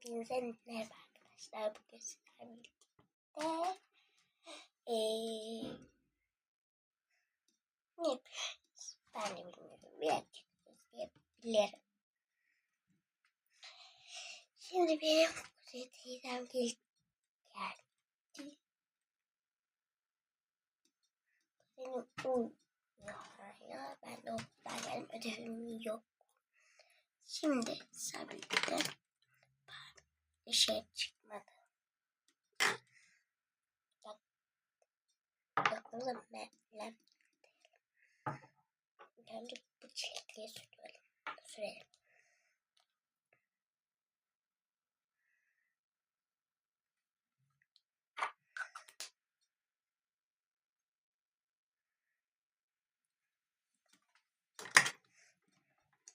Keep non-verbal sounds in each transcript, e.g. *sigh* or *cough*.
Hepinize merhaba arkadaşlar. Bugün sizlerle birlikte eee ne yapıyoruz? Ben de bilmiyorum. Birazcık izleyebilirim. Şimdi benim Kuzey teyzem gel geldi. Benim uyuyor hala. Ben de okuldan geldim. Ödevim yok. Şimdi sabit'te dışarı çıkmadı. Bak, bakalım ben Önce bu çiftliğe sürelim. Sürelim.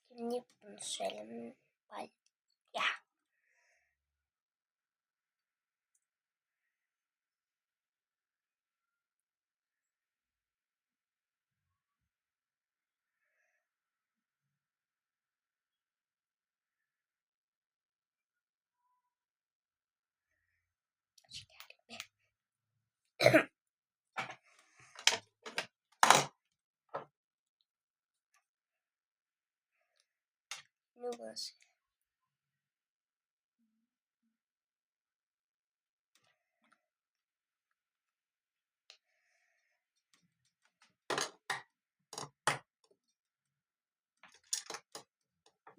Şimdi bunu sürelim. Bal *coughs* Noodles.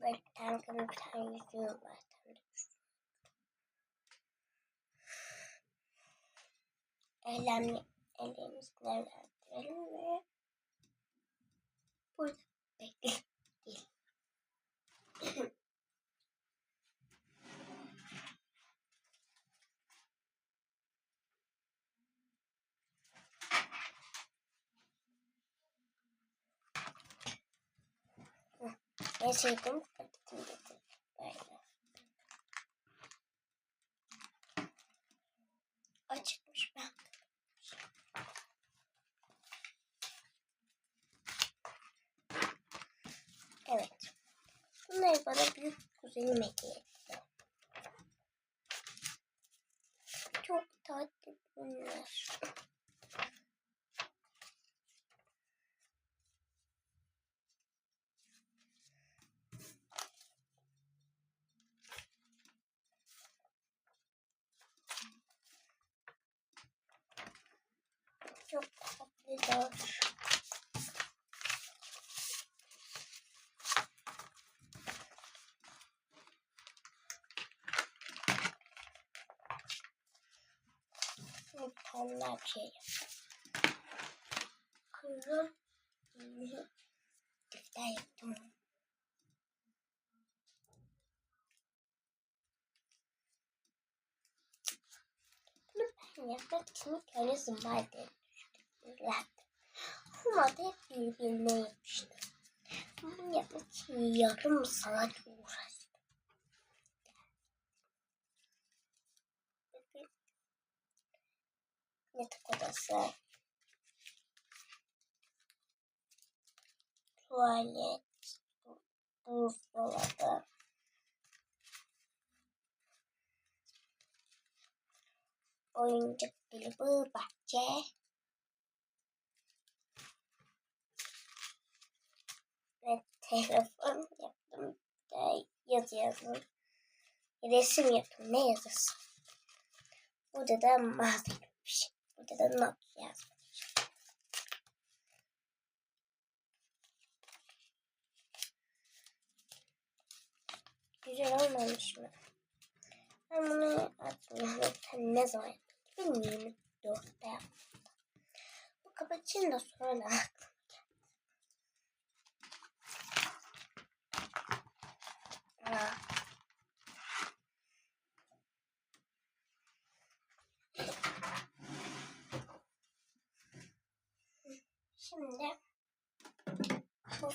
Like, I'm gonna try to last time. Ellemli, ellerimizi nemlendirelim ve burada bekle. Değil. En sevdiğim paketim getir. Böyle. Açıkmış ben. Evet. Bunları bana büyük kuzenim hediye etti. Çok tatlı bunlar. Çok tatlılar. Bir tane daha bir şey. Kızım. Defter yaptım. Bunu ben yapmak için ilk önce zımbaydı. Ama da hep birbirine yapıştı. Bunu yapmak için yarım saat uğraştım. Yatak odası. Tuvalet. Buzdolabı. Oyuncak dolabı, bahçe. ve telefon yaptım. Yazı yazdım. Resim yaptım. Ne yazısı? Burada da yapmış. Burada da not yazmış. Güzel olmamış mı? Ben bunu zaten ne zaman yaptım? 2024'te yaptım. Bu kapatayım da sonra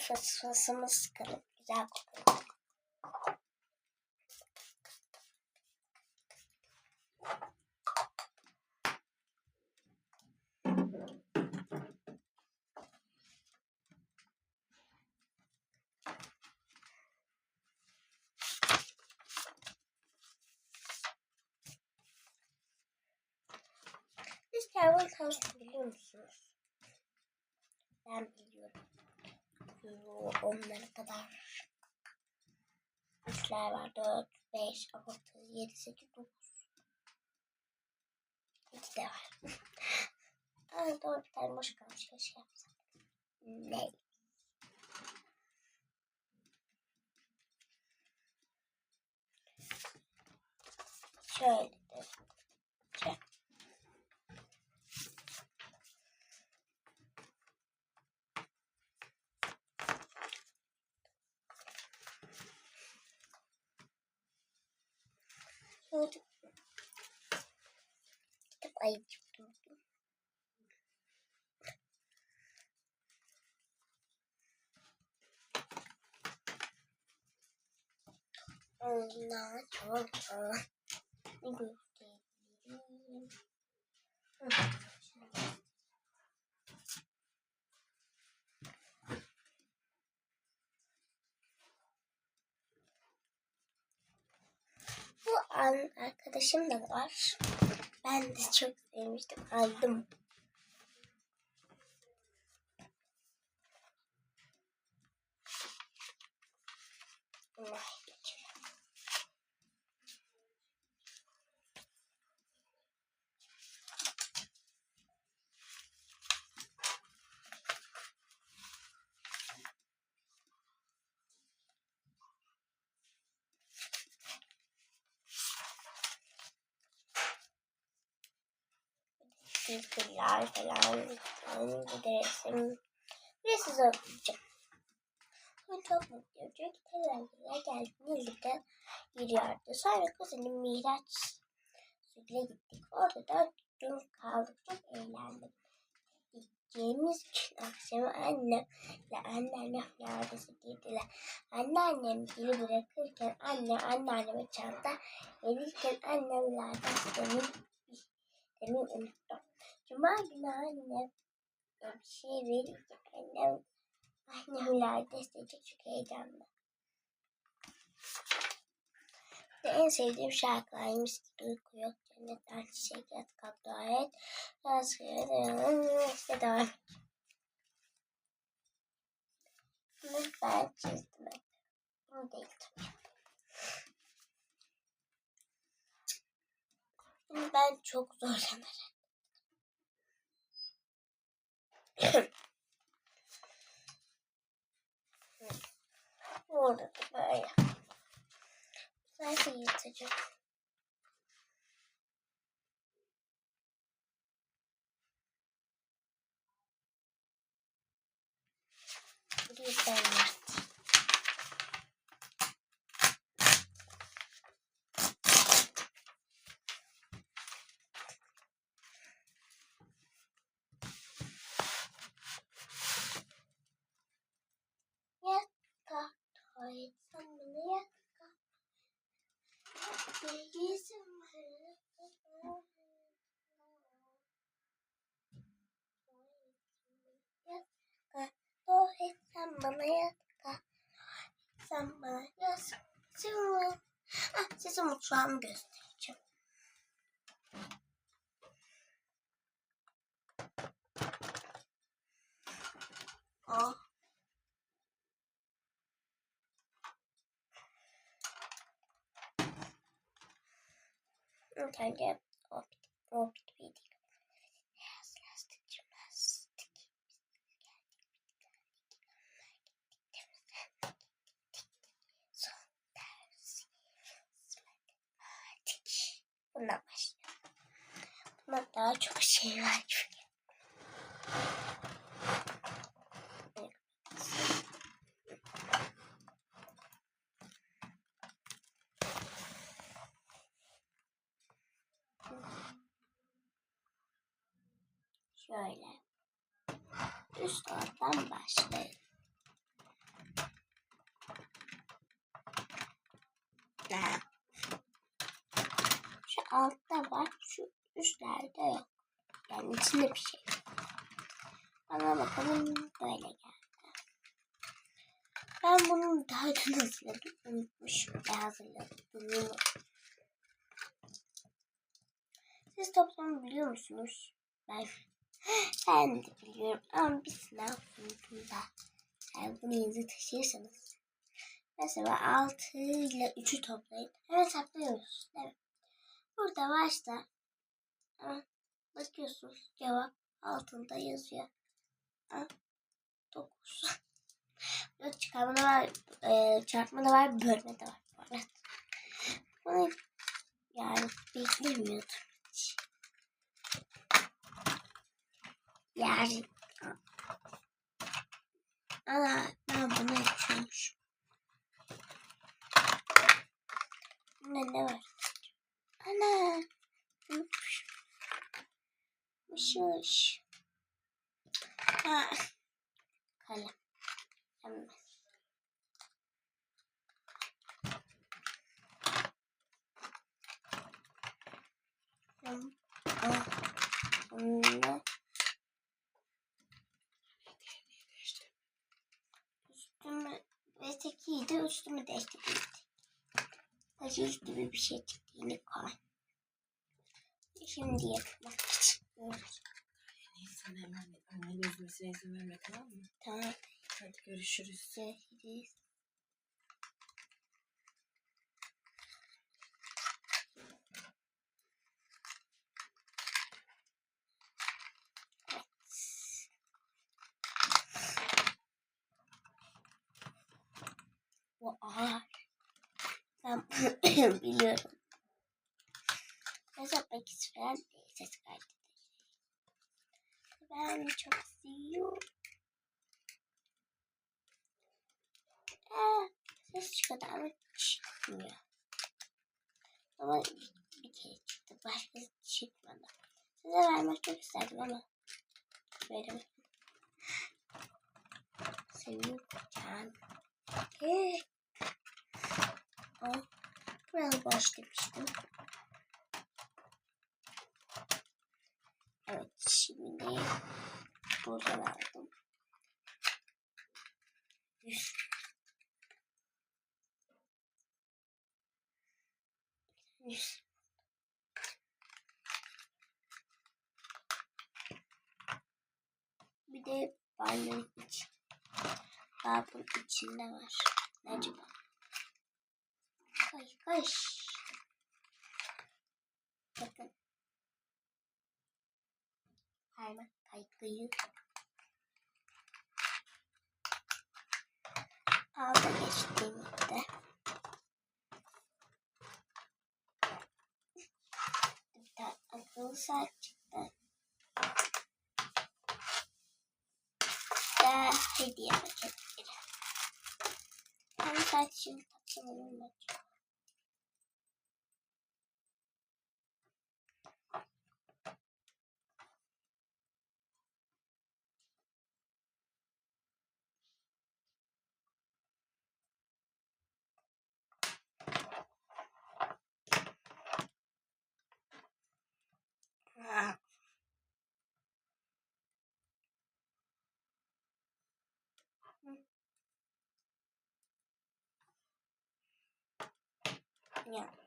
Fısfısımı sıkalım. Güzel kokuyor. Hiç hayvan tanesi biliyor musunuz? Ben biliyorum. Onlara kadar. Üçler var. Dört, beş, altı, yedi, sekiz, dokuz. İki de var. *laughs* Aa, doğru bir tane boş kalmış. Keşke yapsam. Ne? Şöyle de. Kitap ayıcık durdu. Ondan çok çok Ne göstereyim? Hı. Bu an arkadaşım da var. Ben de çok sevmiştim. Aldım. Vay. Figürler falan. De resim. Ve size okuyacağım. Ben çok mutluyum. Çünkü televizyona geldiğinde birlikte yürüyordu. Sonra kuzenim Miraç Sütle gittik. Orada da gün kaldık. Çok eğlendik. Gideceğimiz gün akşamı annemle anneannem neredeyse girdiler. Anneannem geri bırakırken anne anneanneme çanta verirken annem lades demin, demin unuttum. Cuma günü annem bir şey verirken annem annem lades diyecek çok heyecanlı. Ve en sevdiğim şarkılar mis gibi uyku yok. Cennetten çiçek yat kalk dua et. Yazgıya dayanın işte. Bunu ben çizdim. Bunu değil tabii. Bunu ben çok zorlanarak. Burada da böyle. Zaten yırtacağım. Bir ben yırtayım. Yatka, tuvalet bana yatka. Bilgisim Yatka, tuvalet sen bana yatka. Sen bana yatka. Ah, size mutfağımı göstereceğim. Oh. İlk önce o o bitmeydi. Biraz lastik jimnastik. Son dersi. Matematik. Bundan başlayalım. Buna daha çok şey var çünkü. Şöyle. Üst alttan başlayalım. Şu altta var, şu üstlerde yok. Yani içinde bir şey. Bana bakalım böyle geldi. Ben bunu daha dün hazırladım. Unutmuşum ne hazırladığımı. Siz toplamı biliyor musunuz? Ben, ben de biliyorum ama bir sınav sonucunda eğer bunu yazı taşırsanız mesela 6 ile 3'ü toplayın. Hemen hesaplıyoruz değil mi? Burada başta ama bakıyorsunuz cevap altında yazıyor. Ha, 9. Burada *laughs* çıkarma da var, e, çarpma da var, bölme de var. Evet. Bunu yani beklemiyordum hiç. Yani Ana ben bunu açıyormuş. Ne ne var? Ana. Mışmış. Ha. Kalem. Hemen. Ah. Bunda üstümü tekiydi üstümü değiştirdim. Aziz gibi bir şey çıktı yine koy. Şimdi yapmak istiyoruz. Neyse hemen annen üzmesine izin verme tamam mı? Tamam. Hadi görüşürüz. Görüşürüz. Bu ağır. Ben biliyorum. Hesapmak isteyen ses kaydedecek. Ben çok seviyorum. Aa, ses çıkıyordu ama çıkmıyor. Ama bir, bir kere çıktı. Başkası çıkmadı. Size vermek çok isterdim ama veremedim. Seviyorum can. Hey. Oh, burası boş demiştim. Evet şimdi buradan aldım. Bir de banyonun içi. Dolabın içinde var. Ne acaba? Kaş kaş. Bakın. Kaykıyı. Alda geçtiğimde. Bir tane akıllı saat çıktı. Da hediye paketleri. Ben saat şimdi mı acaba? Ah. Ya.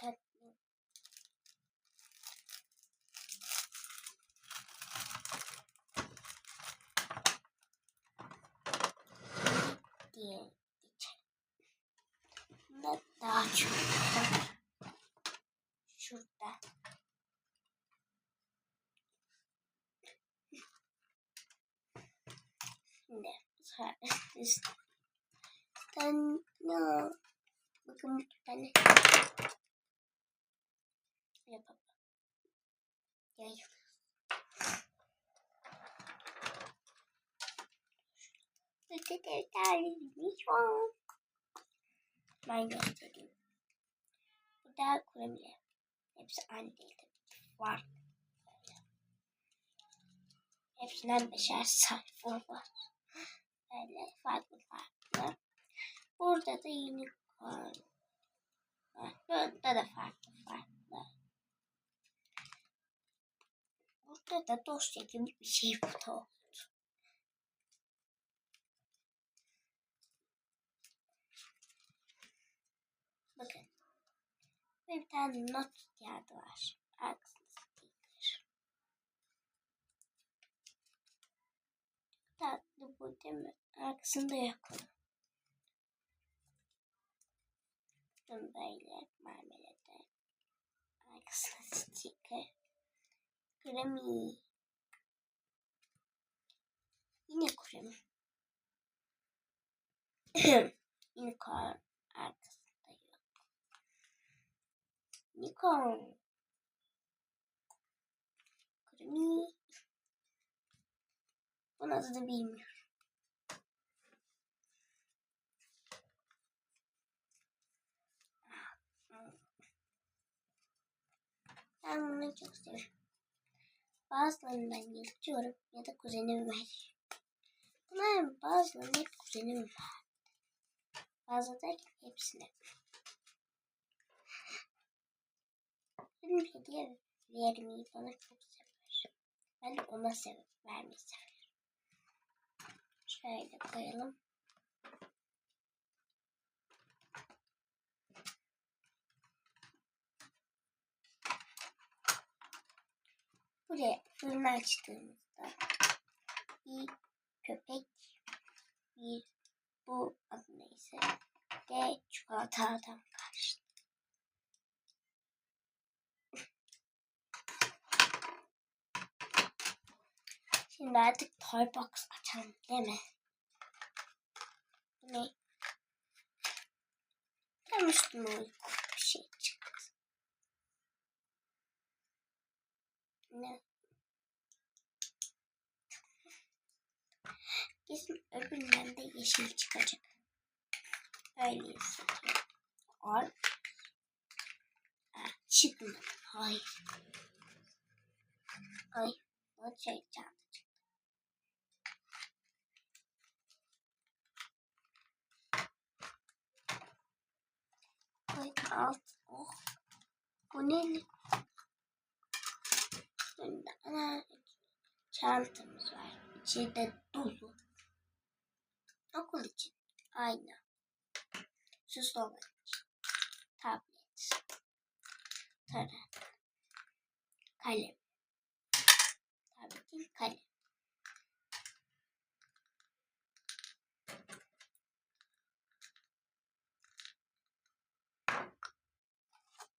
tatlı. diye geçelim. Bunda daha çok var. Şurada. Şimdi üstten ne? Bakın bir tane yapalım. Yayılır. Öte defterlerimiz var. Ben göstereyim. de kurabilirim. Hepsi aynı değil. Var. Hepsinden beşer sayfa var. Böyle farklı farklı. Burada da unicorn. Burada da farklı farklı. Burada da dosya gibi bir şey bu da. Bakın. Ve bir tane not kağıdı var. Arkasında sticker. Tatlı bu değil mi? Arkasında yok. Bunu böyle marmelade. Arkasında sticker. Kremi. Yine kremi. *clears throat* Kar arkasında yok. Nikon. Kremi. Bunun adını bilmiyorum. Ben bunu çok seviyorum. Bazılarını ben yırtıyorum ya da kuzenim veriyor. Bunların bazılarını hep kuzenim verdi. Bazı derken hepsini. Benim hediye vermeyi bana çok sever. Ben de ona sever, vermeyi severim. Şöyle koyalım. Fırını açtığımızda bir köpek, bir bu adı neyse de çikolata adam karşı. Şimdi artık toy box açalım değil mi? Ne? Tam üstüne uygun bir şey çıktı. Ne? Kesin öbüründen de yeşil çıkacak. Öyle hissediyorum. Al. Çıkmadı. Hayır. Ay. O şey çıktı. Ay alt. Oh. Bu ne? Şimdi ana çantamız var. İçinde dolu. Okul için. Ayna. Süslü için. Tablet. Tarak. Kalem. Tabletin kalem.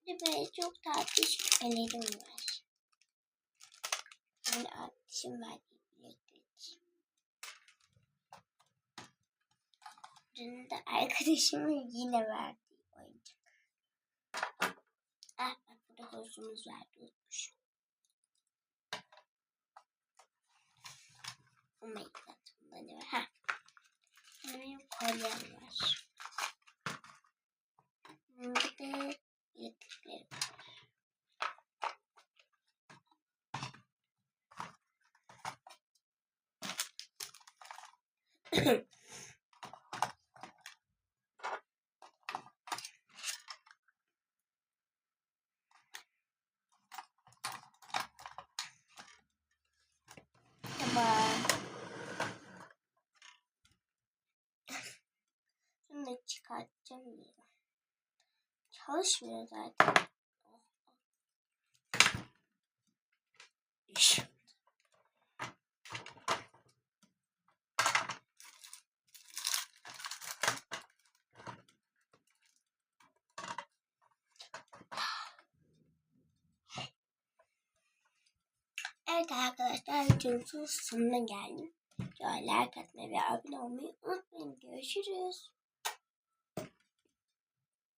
Böyle çok tatlı şüphelerim var. Yani arkadaşım verdiği Dün de arkadaşımın yine verdiği oyuncak. Ah bak burada hozumuz vardı unutmuşum. Oh my god. Bunda ne var? Ha. Benim kolyem var. Bunda da bilekliklerim var. Tamam. Şunu da çıkartacağım. Çalışmıyor zaten. Evet arkadaşlar videomuzun sonuna geldim. Şöyle like atmayı ve abone olmayı unutmayın. Görüşürüz.